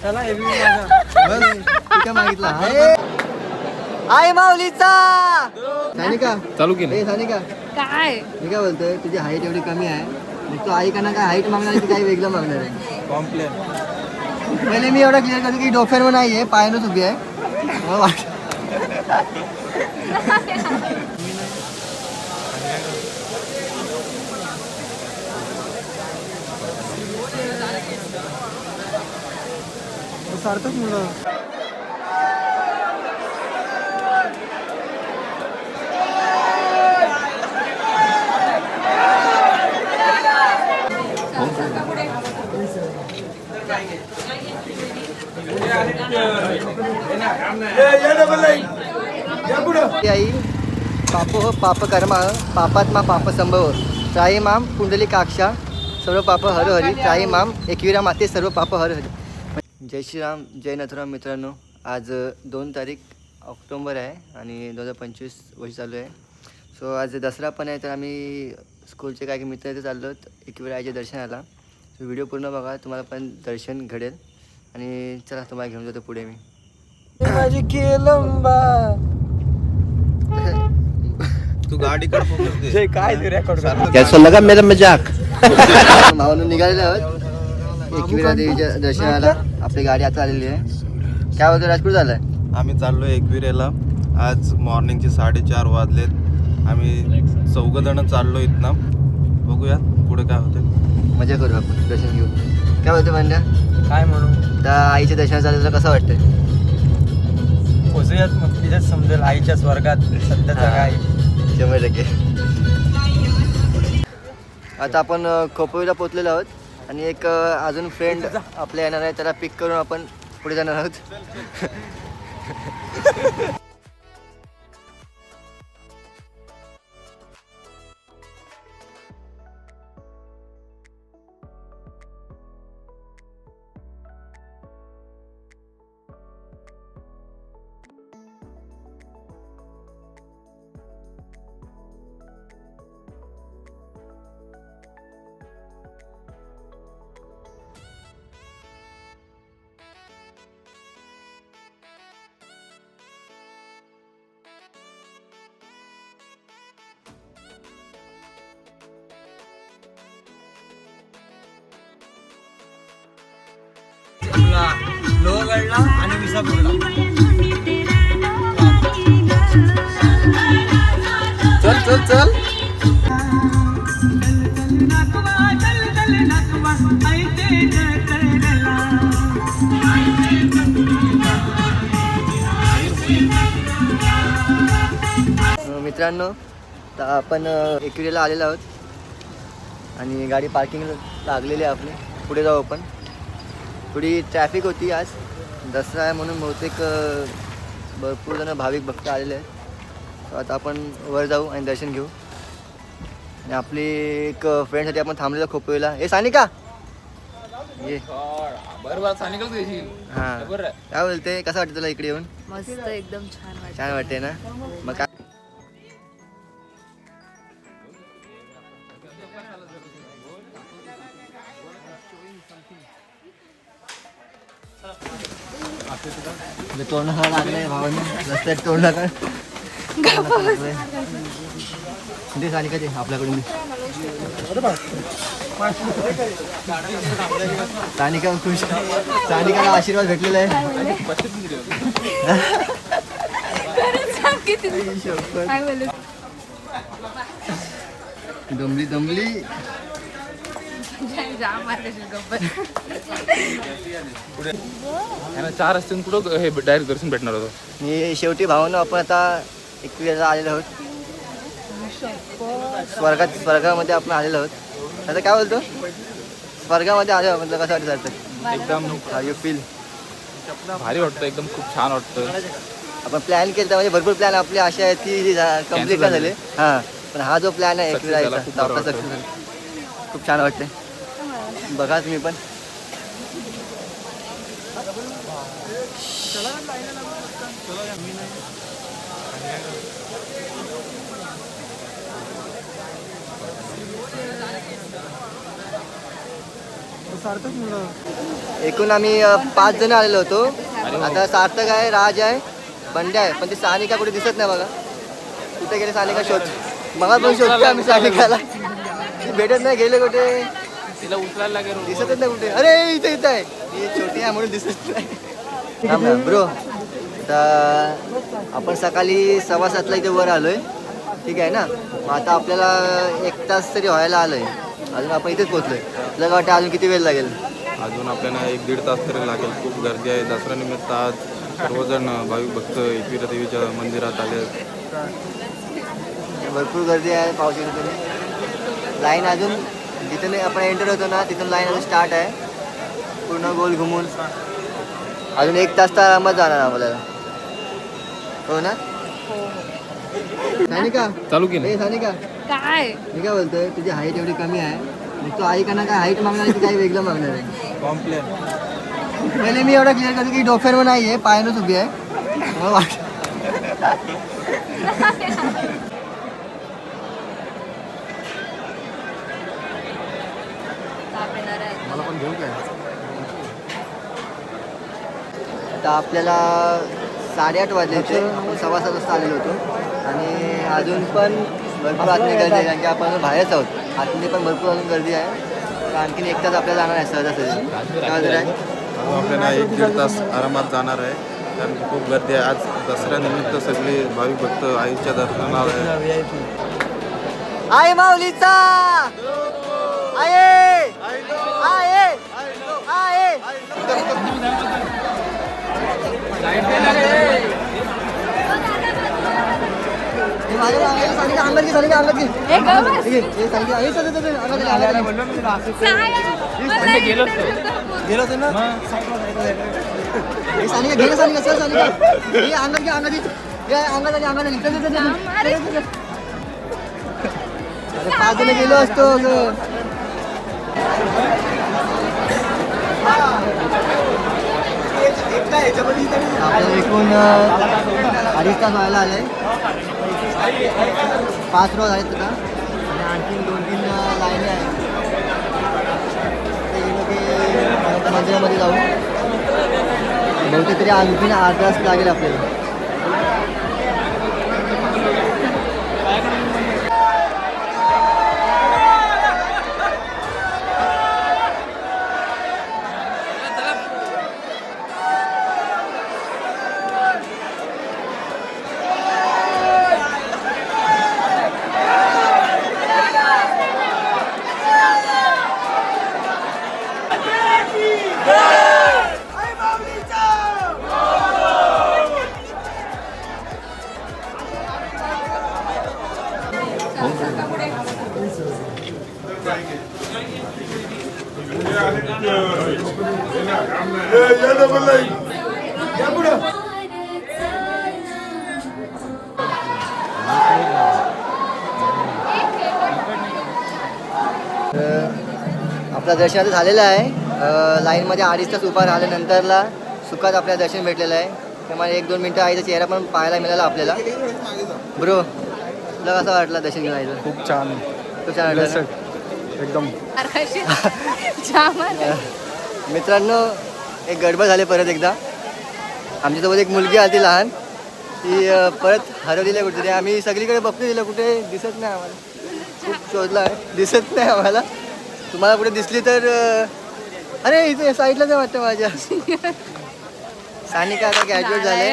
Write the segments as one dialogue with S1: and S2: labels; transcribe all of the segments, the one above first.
S1: कुठे मागितला? आई माऊलीचा! सानिका.
S2: चालू केलं
S1: ए सानिका.
S3: काय?
S1: मी काय बोलतोय तुझी हाईट एवढी कमी आहे. मग तू आई काय हाईट मागणार आहे की काही वेगळं मागणार आहे?
S2: कॉम्प्लेन
S1: पहिले मी एवढं क्लिअर करतो की डोक्यावर नाही आहे पायानंच उभी आहे. सार्थक मुलं आई पाप हो, पाप कर्मा हो, पापात्मा पाप संभव हो. त्राई माम कुंडली काक्षा सर्व पाप हर हरी. त्राई माम एकविरा माते सर्व पाप हर हरी. जय श्रीराम जय नथुराम मित्रांनो. आज दोन तारीख ऑक्टोंबर आहे आणि दोन हजार पंचवीस वर्ष चालू आहे. सो आज दसरा पण आहे तर आम्ही स्कूलचे काही मित्र इथे चाललो आहोत एकविरा आईच्या दर्शनाला. सो व्हिडिओ पूर्ण बघा तुम्हाला पण दर्शन घडेल. आणि चला तुम्हाला घेऊन जातो पुढे मी. माझी
S2: तू दे
S1: काय रेकॉर्ड
S2: कैसा लगा मेरा मजाक.
S1: मावून निघालेले आहोत. एकविरा देवीच्या दर्शनाला आपली गाडी आता आलेली आहे. काय बोलतो राजपूर झालाय?
S2: आम्ही चाललोय एकविरेला. आज मॉर्निंगचे साडेचार वाजलेत आम्ही चौघ जण चाललो इथनं. बघूया पुढे काय होते
S1: मजा करू आपण दर्शन घेऊ काय बोलतो म्हणल्या
S4: काय म्हणू?
S1: त्या आईच्या दर्शन झालेलं कसं वाटतंय?
S4: पोचूयात मग तिथेच समजेल आईच्या स्वर्गात सध्याचा. काय.
S1: शंभर टक्के. आता आपण खोपोलीला पोचलेलो आहोत. आणि एक अजून फ्रेंड आपल्या येणार आहे त्याला पिक करून आपण पुढे जाणार आहोत.
S4: आणि विसापूरला
S1: चल चल चल. मित्रांनो तर आपण एकविरेला आलेलो आहोत. आणि गाडी पार्किंग लागलेली आहे आपली. पुढे जाऊ आपण. थोडी ट्रॅफिक होती आज. दसरा आहे म्हणून बहुतेक भरपूर जण भाविक भक्त आलेले आहेत. आता आपण वर जाऊ आणि दर्शन घेऊ. आणि आपली एक फ्रेंडसाठी आपण थांबलेलो खोपोलीला ए सानिका! ये.
S5: बरोबर सानिकच घेशील
S1: हां. काय बोलते? कसं वाटतं तुला इकडे येऊन?
S3: मस्त एकदम छान वाटत.
S1: छान वाटते ना? मग काय? तोंड लागलंय भावाने. रस्त्यात तोंड लागलं आपल्याकडून दे. सानिका खुश. सानिकाला आशीर्वाद भेटलेला आहे. दमली दमली.
S3: जाम
S5: चार असतील कुठं हे डायरेक्ट दर्शन भेटणार होतं?
S1: मी शेवटी भावना आपण आता एकविराला आलेलो आहोत. स्वर्गात स्वर्गामध्ये आपण आलेलो आहोत. आता काय बोलतो? स्वर्गामध्ये आलो म्हटलं कसं वाटतं वाटतं
S5: एकदम
S1: यू फील
S5: भारी वाटतं एकदम खूप छान वाटतं.
S1: आपण प्लॅन केला म्हणजे भरपूर प्लॅन आपले असे आहेत की
S5: कंप्लीट
S1: नाही झाले. हां पण हा जो प्लॅन आहे
S5: Success झाला, खूप
S1: तो आपला
S5: बरं
S1: सक्सेस झाला. खूप छान वाटते बघा तुम्ही पण.
S4: सार्थक मुलं
S1: एकूण आम्ही पाच जण आलेलो होतो. आता सार्थक आहे राज आहे बंड्या आहे पण ती सानिका कुठे दिसत नाही बघा. कुठे गेले सानिका? शोध. मला पण शोधतो आम्ही सानिकाला. ती भेटत नाही गेले कुठे?
S5: तिला उचलायला लागेल
S1: दिसतच नाही कुठे. अरे इथे इथे आहे. ही छोटी आहे म्हणून दिसत नाही. ब्रो. तर आपण सकाळी सव्वा सातला इथे वर आलोय. ठीक आहे ना? मग आता आपल्याला एक तास तरी व्हायला आलोय. अजून आपण इथेच पोहोचलोय. तुला काय वाटतं अजून किती वेळ लागेल?
S2: अजून आपल्याला एक दीड तास तरी लागेल. खूप गर्दी आहे. दसरा निमित्त आज सर्वजण भाविक भक्त एकविरा देवीच्या मंदिरात आले आहेत.
S1: भरपूर गर्दी आहे तरी लाईन अजून जिथून आपण एंटर होतो ना तिथून लाईन अजून स्टार्ट आहे. पूर्ण गोल घुमून. अजून एक तास तर आरामात जाणार आपल्याला. हो ना? सानिका?
S5: चालू केलं.
S1: सानिका?
S3: काय?
S1: मी काय बोलतोय तुझी हाईट एवढी कमी आहे. तू आई काय हाईट मागणार आहे की काही वेगळं मागणार आहे?
S2: कॉम्प्लेन
S1: पहिले मी एवढं क्लिअर करतो की डोक्यावर नाही आहे पायानंच उभी आहे. मला वाट
S3: ताप येणार आहे
S2: मला पण घेऊ काय?
S1: आता आपल्याला साडेआठ वाजले होते आपण सव्वा सात वाजता आलेलो होतो. आणि अजून पण भरपूर गर्दी आहे कारण की आपण बाहेरच आहोत. आतमध्ये पण भरपूर अजून गर्दी आहे. आणखीन एक तास आपल्याला जाणार आहे सहजासहजी. काय
S2: अजून आपल्याला एक दीड तास आरामात जाणार आहे. कारण की खूप गर्दी आहे. आज दसऱ्यानिमित्त सगळे भाविक भक्त आईच्या दर्शनाला
S1: आई माऊलीचा! आहे आहे
S4: गेलो ना
S1: हे सानिका सर सानिका हे अंगात घे अंगात अंगात आली अंगात
S3: अरे
S1: पाच जण गेलो असतो अगं. एकूण अडीच तास व्हायला आले. पाच रोज आहेत का आणि आणखीन दोन तीन अं, लाईनी आहेत. ते गेलो मंदिरामध्ये जाऊ. बहुतेक तरी आणखीन आठ तास लागेल आपल्याला. आपलं दर्शन आता झालेलं आहे. लाईनमध्ये अडीच तास उभा राहिल्यानंतरला सुखात आपल्याला दर्शन भेटलेलं आहे. त्यामुळे एक दोन मिनटं आईचा चेहरा पण पाहायला मिळाला आपल्याला. ब्रो तुला कसं वाटलं दर्शन घेऊन आईचं
S4: खूप छान.
S1: खूप छान वाटलं ना?
S4: एकदम.
S1: मित्रांनो एक गडबड झाली परत एकदा. आमच्यासोबत एक मुलगी आली लहान. ती अं, परत हरवलेली आहे कुठेतरी. आम्ही सगळीकडे बघतो तिला कुठे. दिसत नाही आम्हाला. खूप शोधला आहे. दिसत नाही आम्हाला. तुम्हाला कुठे दिसली तर अं, अरे इथे साईडलाच आहे वाटतं माझ्या. सानिका आता ग्रॅज्युएट झाले.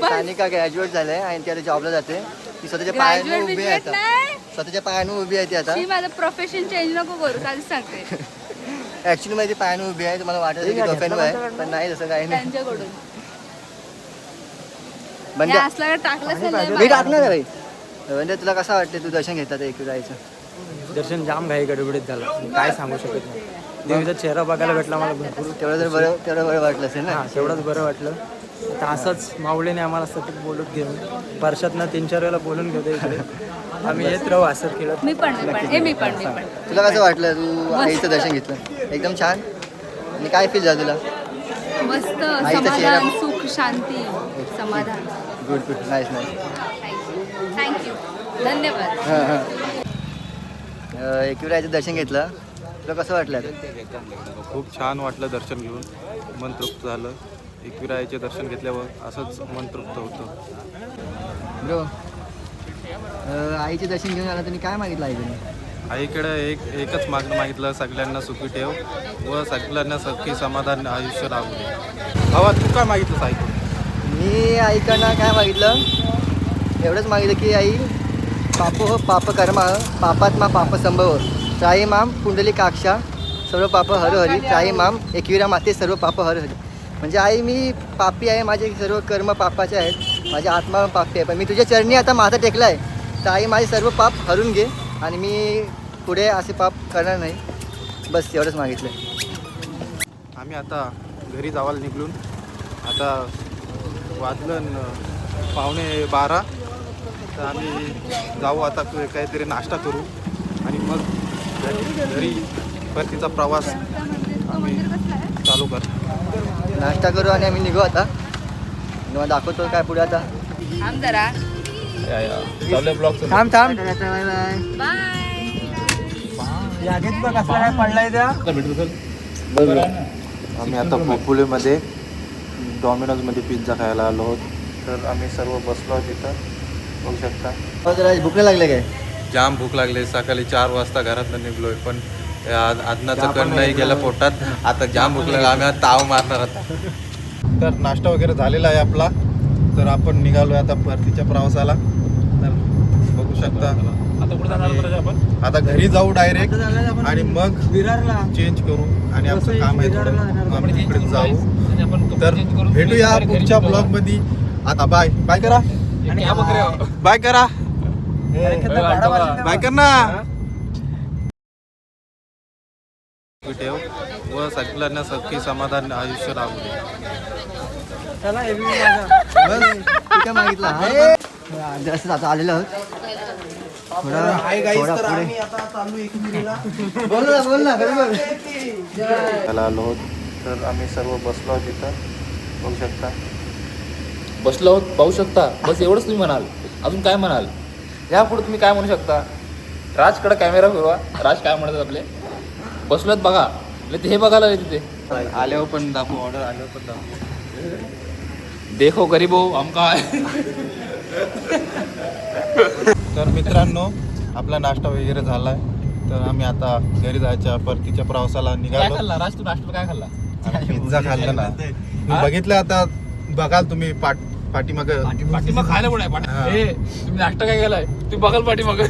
S1: सानिका ग्रॅज्युएट झाले आणि ती आता जॉबला जाते. ती स्वतःच्या पायाने
S3: Graduate
S1: उभी आहे आता.
S3: नाही.
S1: स्वतःच्या पायाने उभी आहे ती आता.
S3: शी, माझं प्रोफेशन चेंज नको करू सांगते.
S1: ऍक्च्युली माझी पायाने उभी आहे तुम्हाला वाटत असेल की डोक्यानं आहे पण नाही तसं काही नाही.
S3: त्यांच्याकडून. हे असला का टाकलं असेल
S1: मी
S3: बाहेर.
S1: टाकणार आहे म्हणजे तुला कसं वाटते तू दर्शन घेतात एक जायचं?
S4: दर्शन जाम घाई गडबडीत झालं. काय सांगू शकत नाही. देवीचा चेहरा बघायला भेटला मला भरपूर.
S1: तेवढं तर बरं तेवढं बरं वाटलं असेल ना?
S4: हा तेवढंच बरं वाटलं. आता असंच माऊलीने आम्हाला सतत बोलत घेऊन वर्षातनं तीन चार वेळेला बोलून घेतो इकडे. आम्ही येत राहू असत खेळत
S3: मी पण मी पण. हे मी पण मी पण.
S1: तुला कसं वाटलं? तू आईचं दर्शन घेतलं. एकदम छान. आणि काय फील झालं तुला?
S3: मस्त.
S1: आईचा
S3: समाधान
S1: चेहरा.
S3: सुख शांती. समाधान.
S1: Good good nice nice
S3: thank you धन्यवाद.
S1: हां हां. एकविरायचं दर्शन घेतलं. तुला कसं वाटलं?
S2: खूप छान वाटलं दर्शन घेऊन. मन तृप्त झालं. एकविरायाचे दर्शन घेतल्यावर असंच मन तृप्त होतं.
S1: ब्रो आईचे दर्शन घेऊन आला तुम्ही काय मागितलं आईकडे
S2: आईकडे एक एकच मागणं मागितलं सगळ्यांना सुखी ठेव व सगळ्यांना सुखी समाधान आयुष्य राहू दे. भावा तू काय मागितलंस ऐकून
S1: मी आईकडनं काय मागितलं? एवढंच मागितलं की आई पापो पाप कर्म पापात्मा पाप संभव त्राई माम पुंडली काक्षा सर्व पाप हर हरी. त्राई माम एकविरा माते सर्व पाप हर हरी. म्हणजे आई मी पापी आहे माझे सर्व कर्म पापाचे आहेत माझी आत्मा पापी आहे. पण मी तुझ्या चरणी आता माझा टेकला आहे तर आई माझे सर्व पाप हरून घे आणि मी पुढे असे पाप करणार नाही. बस एवढंच मागितलं
S2: आम्ही आता घरी जावायला निघलून आता वाजलं पावणे बारा. तर आम्ही जाऊ आता काहीतरी नाश्ता करू आणि मग घरी घरी परतीचा प्रवास आम्ही चालू कर.
S1: नाश्ता करू आणि आम्ही निघू आता. तुम्हाला दाखवतो काय पुढे आता.
S3: थांब जरा.
S5: चालू ब्लॉग
S1: थांब थांब. Bye bye.
S3: बाय.
S4: यादीत बघ कसला काय पडलाय त्या
S2: आम्ही आता खोपोलीमध्ये डॉमिनोजमध्ये पिझ्झा खायला आलो आहोत. तर आम्ही सर्व बसलो आहोत तिथं बघू शकता.
S1: भूक नाही लागले काय?
S2: जाम भूक लागली. सकाळी चार वाजता घरातनं निघलोय पण आदनाचं कण नाही गेलं पोटात. आता जाम भूक लागला आम्ही आता ताव मारणार आता. तर नाश्ता वगैरे झालेला आहे आपला. तर आपण निघालोय आता परतीच्या प्रवासाला. तर बघू शकता.
S5: आता कुठे जाणार परत आपण?
S2: आता घरी जाऊ डायरेक्ट आणि मग
S4: विरारला.
S2: चेंज करू आणि आमचं काम आहे थोडं.
S5: आपण.
S2: तिकडे जाऊ. तर भेटूया पुढच्या. ब्लॉगमध्ये आता बाय बाय करा? बाय करा. बाय कर. ना ठेव व सगळ्यांना सखी समाधान आयुष्य राहू दे.
S1: मागितलं. जसं आता आलेलो
S2: त्याला आलो तर आम्ही सर्व बसलो आहोत तिथं बघू शकता.
S5: बसलो आहोत पाहू शकता. बस एवढंच तुम्ही म्हणाल. अजून काय म्हणाल? यापुढे तुम्ही काय म्हणू शकता? राजकडे कॅमेरा फिरवा. राज काय म्हणतात आपले? बसलोत बघा. ते हे बघायला तिथे.
S2: आल्यावर पण दाखवू ऑर्डर आल्यावर पण दाखवू.
S5: देखो गरीबो आमका
S2: तर मित्रांनो आपला नाश्ता वगैरे झालाय. तर आम्ही आता घरी जायच्या परतीच्या प्रवासाला निघालो.
S5: खाल्ला? राज तू नाश्ता काय खाल्ला?
S2: पिझ्झा खाल्ला ना. मी बघितलं आता बघाल तुम्ही पाठ पाठीमाग.
S5: पाठीमाग खायला पण आहे?
S2: हा.
S5: तुम्ही नाश्ता काय केलाय? तुम्ही बघाल पाठीमाग.